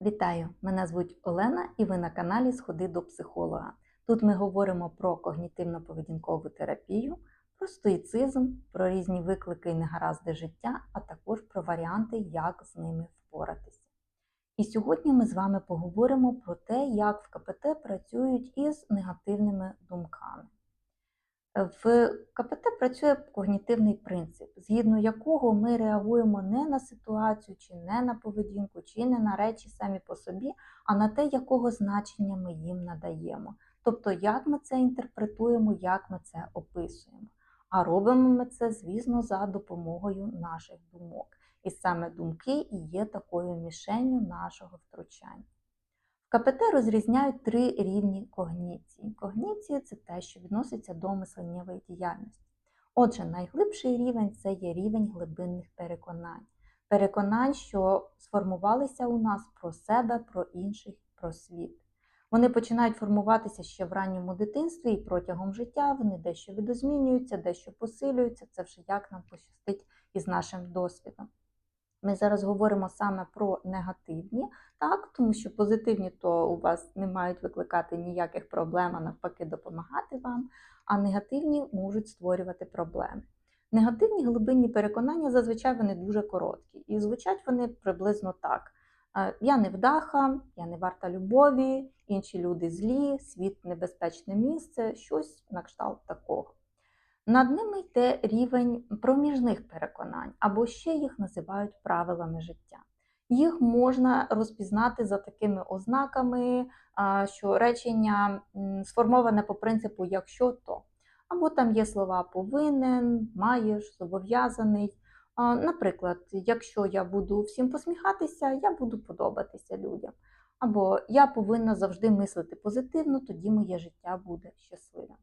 Вітаю! Мене звуть Олена і ви на каналі Сходи до психолога. Тут ми говоримо про когнітивно-поведінкову терапію, про стоїцизм, про різні виклики і негаразди життя, а також про варіанти, як з ними впоратися. І сьогодні ми з вами поговоримо про те, як в КПТ працюють із негативними думками. В КПТ працює когнітивний принцип, згідно якого ми реагуємо не на ситуацію, чи не на поведінку, чи не на речі самі по собі, а на те, якого значення ми їм надаємо. Тобто, як ми це інтерпретуємо, як ми це описуємо. А робимо ми це, звісно, за допомогою наших думок. І саме думки і є такою мішенню нашого втручання. КПТ розрізняють три рівні когніції. Когніція це те, що відноситься до мисленнєвої діяльності. Отже, найглибший рівень це є рівень глибинних переконань. Переконань, що сформувалися у нас про себе, про інших, про світ. Вони починають формуватися ще в ранньому дитинстві і протягом життя вони дещо видозмінюються, дещо посилюються. Це вже як нам пощастить із нашим досвідом. Ми зараз говоримо саме про негативні, так, тому що позитивні то у вас не мають викликати ніяких проблем, а навпаки, допомагати вам, а негативні можуть створювати проблеми. Негативні глибинні переконання зазвичай вони дуже короткі, і звучать вони приблизно так: я не вдаха, я не варта любові, інші люди злі, світ небезпечне місце, щось на кшталт такого. Над ними йде рівень проміжних переконань, або ще їх називають правилами життя. Їх можна розпізнати за такими ознаками, що речення сформоване по принципу якщо то. Або там є слова повинен, маєш, зобов'язаний. Наприклад, якщо я буду всім посміхатися, я буду подобатися людям. Або я повинна завжди мислити позитивно, тоді моє життя буде щасливим.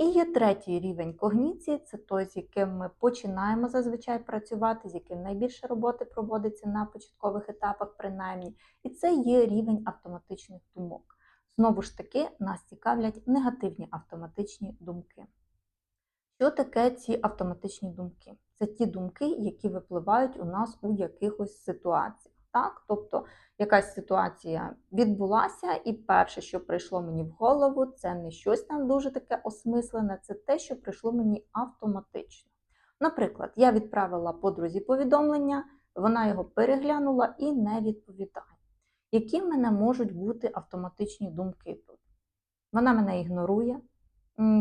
І є третій рівень когніції це той, з яким ми починаємо зазвичай працювати, з яким найбільше роботи проводиться на початкових етапах, принаймні, і це є рівень автоматичних думок. Знову ж таки, нас цікавлять негативні автоматичні думки. Що таке ці автоматичні думки? Це ті думки, які випливають у нас у якихось ситуаціях. Так? Тобто якась ситуація відбулася, і перше, що прийшло мені в голову, це не щось там дуже таке осмислене, це те, що прийшло мені автоматично. Наприклад, я відправила подрузі повідомлення, вона його переглянула і не відповідає. Які в мене можуть бути автоматичні думки тут? Вона мене ігнорує,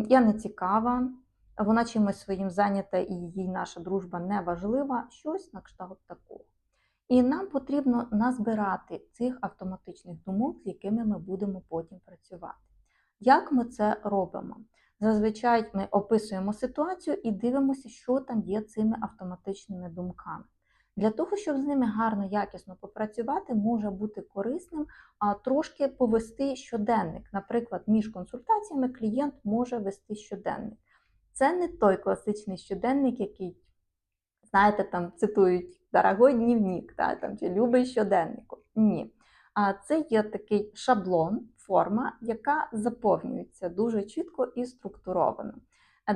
я не цікава, вона чимось своїм зайнята і їй наша дружба не важлива, щось на кшталт такого. І нам потрібно назбирати цих автоматичних думок, з якими ми будемо потім працювати. Як ми це робимо? Зазвичай ми описуємо ситуацію і дивимося, що там є цими автоматичними думками. Для того, щоб з ними гарно, якісно попрацювати, може бути корисним а, трошки повести щоденник. Наприклад, між консультаціями клієнт може вести щоденник. Це не той класичний щоденник, який, знаєте, там цитують дорогой дневник, да, там, чи любий щоденнику. Ні. А це є такий шаблон, форма, яка заповнюється дуже чітко і структуровано.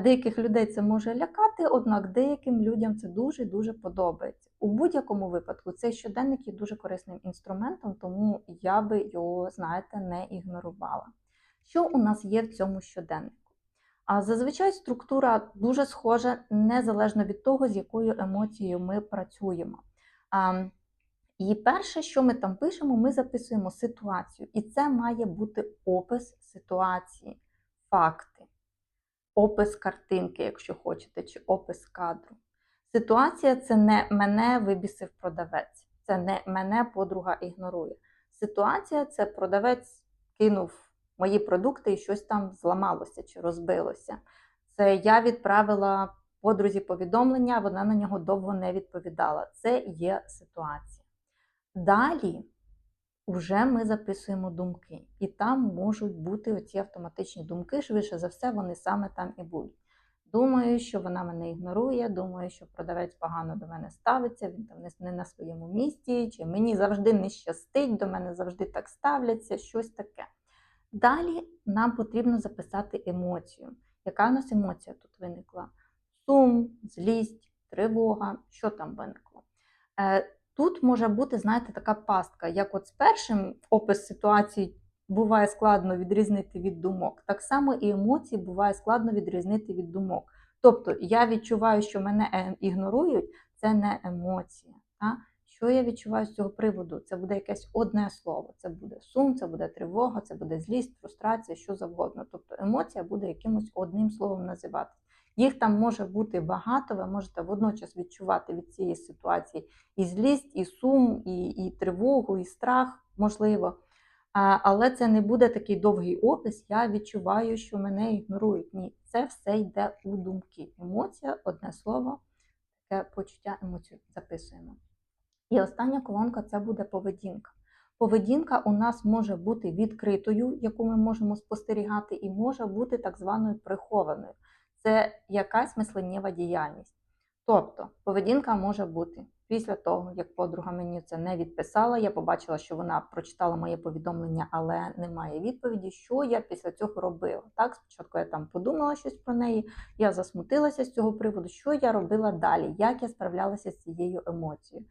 Деяких людей це може лякати, однак деяким людям це дуже-дуже подобається. У будь-якому випадку цей щоденник є дуже корисним інструментом, тому я би його, знаєте, не ігнорувала. Що у нас є в цьому щоденнику? А зазвичай структура дуже схожа незалежно від того, з якою емоцією ми працюємо. І перше, що ми там пишемо, ми записуємо ситуацію. І це має бути опис ситуації, факти, опис картинки, якщо хочете, чи опис кадру. Ситуація це не мене вибісив продавець, це не мене подруга ігнорує. Ситуація це продавець кинув мої продукти і щось там зламалося чи розбилося. Це я відправила подрузі повідомлення, вона на нього довго не відповідала. Це є ситуація. Далі вже ми записуємо думки, і там можуть бути оці автоматичні думки, швидше за все, вони саме там і будуть. Думаю, що вона мене ігнорує, думаю, що продавець погано до мене ставиться, він там не на своєму місці, чи мені завжди не щастить, до мене завжди так ставляться, щось таке. Далі нам потрібно записати емоцію. Яка у нас емоція тут виникла? Сум, злість, тривога, що там виникло? Е, Тут може бути, знаєте, така пастка, як от з першим опис ситуації буває складно відрізнити від думок, так само і емоції буває складно відрізнити від думок. Тобто я відчуваю, що мене е, ігнорують, це не емоція. Та? Що я відчуваю з цього приводу? Це буде якесь одне слово. Це буде сум, це буде тривога, це буде злість, фрустрація, що завгодно. Тобто емоція буде якимось одним словом називати. Їх там може бути багато, ви можете водночас відчувати від цієї ситуації і злість, і сум, і, і тривогу, і страх, можливо. А, але це не буде такий довгий опис. Я відчуваю, що мене ігнорують. Ні, це все йде у думки. Емоція, одне слово, таке почуття емоцію записуємо. І остання колонка це буде поведінка. Поведінка у нас може бути відкритою, яку ми можемо спостерігати, і може бути так званою прихованою. Це якась мисленнєва діяльність. Тобто, поведінка може бути після того, як подруга мені це не відписала, я побачила, що вона прочитала моє повідомлення, але немає відповіді, що я після цього робила. Так, спочатку я там подумала щось про неї, я засмутилася з цього приводу, що я робила далі, як я справлялася з цією емоцією.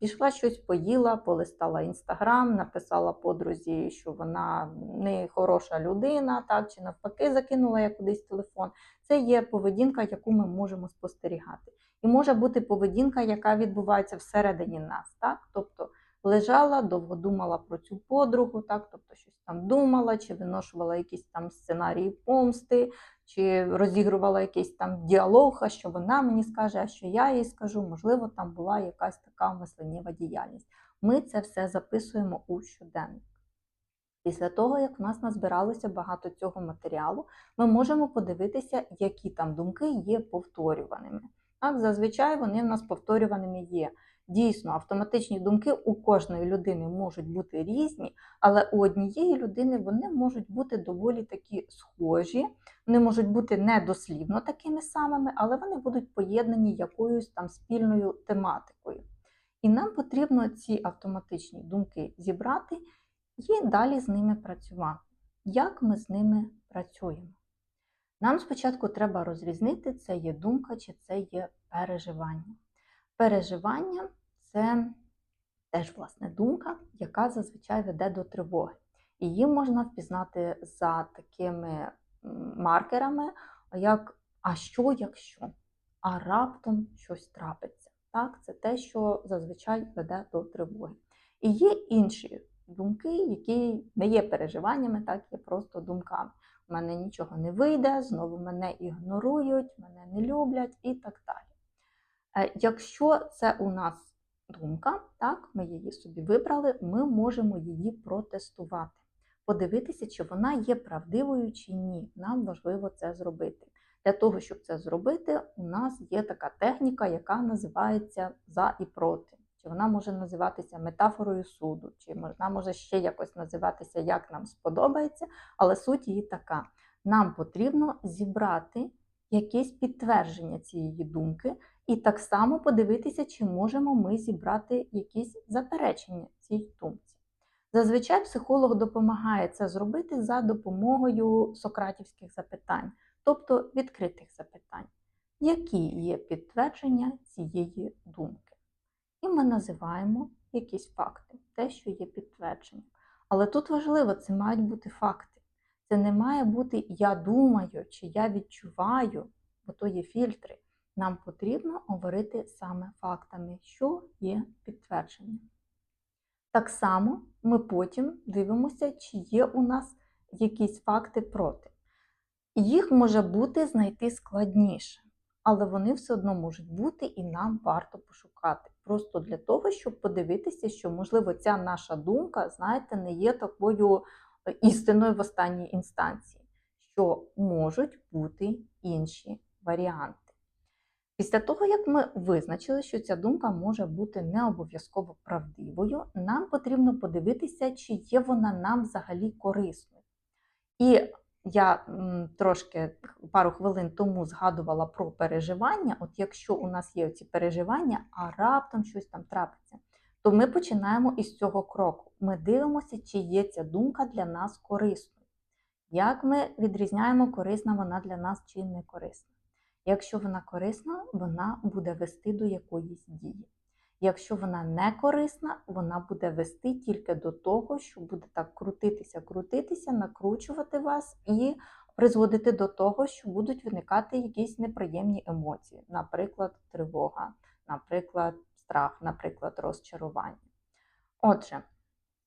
Пішла щось поїла, полистала інстаграм, написала подрузі, що вона не хороша людина, так чи навпаки, закинула я кудись телефон. Це є поведінка, яку ми можемо спостерігати. І може бути поведінка, яка відбувається всередині нас. так? Тобто лежала, довго думала про цю подругу, так? тобто щось там думала, чи виношувала якісь там сценарії помсти, чи розігрувала якийсь там діалог, а що вона мені скаже, а що я їй скажу. Можливо, там була якась така мисленнєва діяльність. Ми це все записуємо у щоденник. Після того, як в нас назбиралося багато цього матеріалу, ми можемо подивитися, які там думки є повторюваними. Так, Зазвичай вони в нас повторюваними є. Дійсно, автоматичні думки у кожної людини можуть бути різні, але у однієї людини вони можуть бути доволі такі схожі, вони можуть бути недослівно такими самими, але вони будуть поєднані якоюсь там спільною тематикою. І нам потрібно ці автоматичні думки зібрати і далі з ними працювати. Як ми з ними працюємо? Нам спочатку треба розрізнити, це є думка чи це є переживання. Переживання це теж власне думка, яка зазвичай веде до тривоги. Її можна впізнати за такими маркерами, як а що, якщо? А раптом щось трапиться. Так, Це те, що зазвичай веде до тривоги. І є інші думки, які не є переживаннями, так є просто думками. У мене нічого не вийде, знову мене ігнорують, мене не люблять і так далі. Е, якщо це у нас думка, так, ми її собі вибрали, ми можемо її протестувати, подивитися, чи вона є правдивою чи ні. Нам важливо це зробити. Для того, щоб це зробити, у нас є така техніка, яка називається за і проти. Чи вона може називатися метафорою суду, чи вона може ще якось називатися, як нам сподобається, але суть її така: нам потрібно зібрати якесь підтвердження цієї думки, і так само подивитися, чи можемо ми зібрати якісь заперечення цій думці. Зазвичай психолог допомагає це зробити за допомогою сократівських запитань, тобто відкритих запитань, які є підтвердження цієї думки. І ми називаємо якісь факти, те, що є підтвердженням. Але тут важливо, це мають бути факти. Це не має бути я думаю чи я відчуваю, бо то є фільтри. Нам потрібно говорити саме фактами, що є підтвердженням. Так само ми потім дивимося, чи є у нас якісь факти проти. Їх може бути знайти складніше, але вони все одно можуть бути і нам варто пошукати. Просто для того, щоб подивитися, що, можливо, ця наша думка, знаєте, не є такою е, істиною в останній інстанції, що можуть бути інші варіанти. Після того, як ми визначили, що ця думка може бути не обов'язково правдивою, нам потрібно подивитися, чи є вона нам взагалі корисною. І я трошки пару хвилин тому згадувала про переживання. От якщо у нас є ці переживання, а раптом щось там трапиться, то ми починаємо із цього кроку. Ми дивимося, чи є ця думка для нас корисною. Як ми відрізняємо, корисна вона для нас чи не корисна? Якщо вона корисна, вона буде вести до якоїсь дії. Якщо вона не корисна, вона буде вести тільки до того, що буде так крутитися, крутитися, накручувати вас і призводити до того, що будуть виникати якісь неприємні емоції, наприклад, тривога, наприклад, страх, наприклад, розчарування. Отже,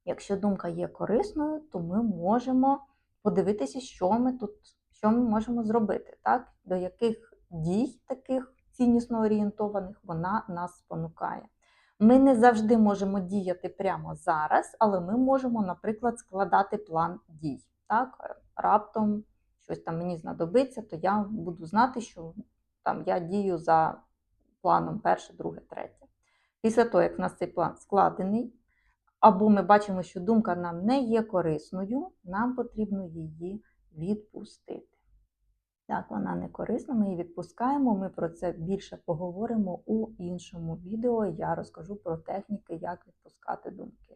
якщо думка є корисною, то ми можемо подивитися, що ми тут, що ми можемо зробити, так? до яких дій таких ціннісно орієнтованих вона нас спонукає. Ми не завжди можемо діяти прямо зараз, але ми можемо, наприклад, складати план дій. Так? Раптом щось там мені знадобиться, то я буду знати, що там я дію за планом перше, друге, третє. Після того, як в нас цей план складений, або ми бачимо, що думка нам не є корисною, нам потрібно її відпустити. Так, вона не корисна, ми її відпускаємо. Ми про це більше поговоримо у іншому відео. Я розкажу про техніки, як відпускати думки.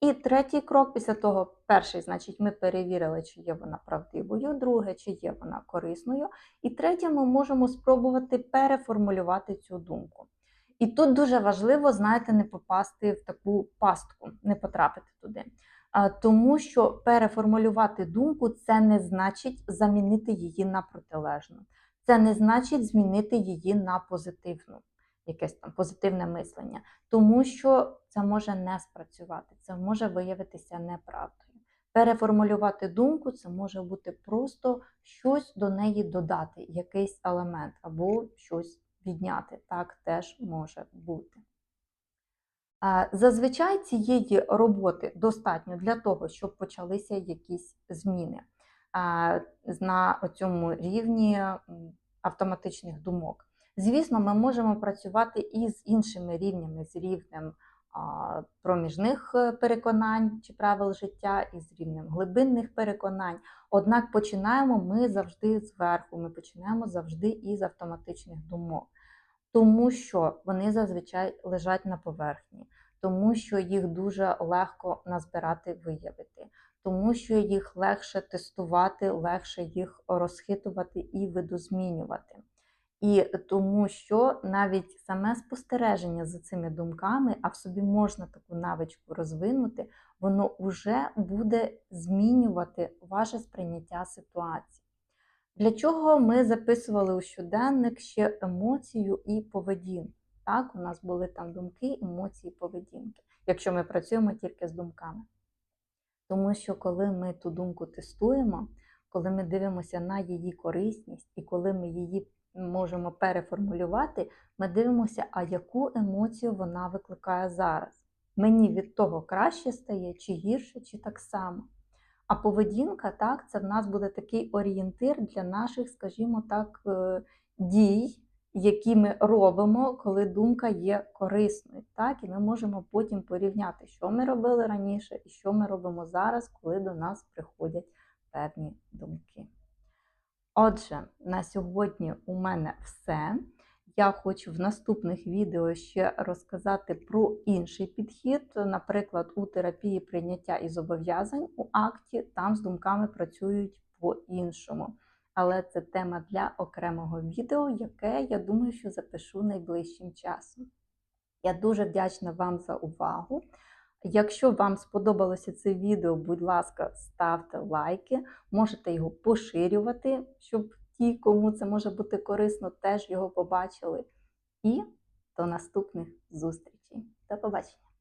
І третій крок після того, перший, значить, ми перевірили, чи є вона правдивою, друге, чи є вона корисною. І третє, ми можемо спробувати переформулювати цю думку. І тут дуже важливо, знаєте, не попасти в таку пастку, не потрапити туди. Тому що переформулювати думку це не значить замінити її на протилежну. Це не значить змінити її на позитивну, якесь там позитивне мислення, тому що це може не спрацювати, це може виявитися неправдою. Переформулювати думку це може бути просто щось до неї додати, якийсь елемент або щось відняти. Так теж може бути. Зазвичай цієї роботи достатньо для того, щоб почалися якісь зміни на цьому рівні автоматичних думок. Звісно, ми можемо працювати і з іншими рівнями, з рівнем проміжних е, переконань чи правил життя, і з рівнем глибинних переконань. Однак починаємо ми завжди зверху, ми починаємо завжди із автоматичних думок тому що вони зазвичай лежать на поверхні, тому що їх дуже легко назбирати, виявити, тому що їх легше тестувати, легше їх розхитувати і видозмінювати. І тому що навіть саме спостереження за цими думками, а в собі можна таку навичку розвинути, воно вже буде змінювати ваше сприйняття ситуації. Для чого ми записували у щоденник ще емоцію і поведінку? Так, у нас були там думки, емоції, поведінки, якщо ми працюємо тільки з думками. Тому що коли ми ту думку тестуємо, коли ми дивимося на її корисність і коли ми її можемо переформулювати, ми дивимося, а яку емоцію вона викликає зараз. Мені від того краще стає, чи гірше, чи так само. А поведінка, так, це в нас буде такий орієнтир для наших, скажімо так, е, дій, які ми робимо, коли думка є корисною. Так, І ми можемо потім порівняти, що ми робили раніше і що ми робимо зараз, коли до нас приходять певні думки. Отже, на сьогодні у мене все. Я хочу в наступних відео ще розказати про інший підхід, наприклад, у терапії прийняття і зобов'язань у акті, там з думками працюють по-іншому. Але це тема для окремого відео, яке, я думаю, що запишу найближчим часом. Я дуже вдячна вам за увагу. Якщо вам сподобалося це відео, будь ласка, ставте лайки, можете його поширювати, щоб ті, кому це може бути корисно, теж його побачили. І до наступних зустрічей. До побачення!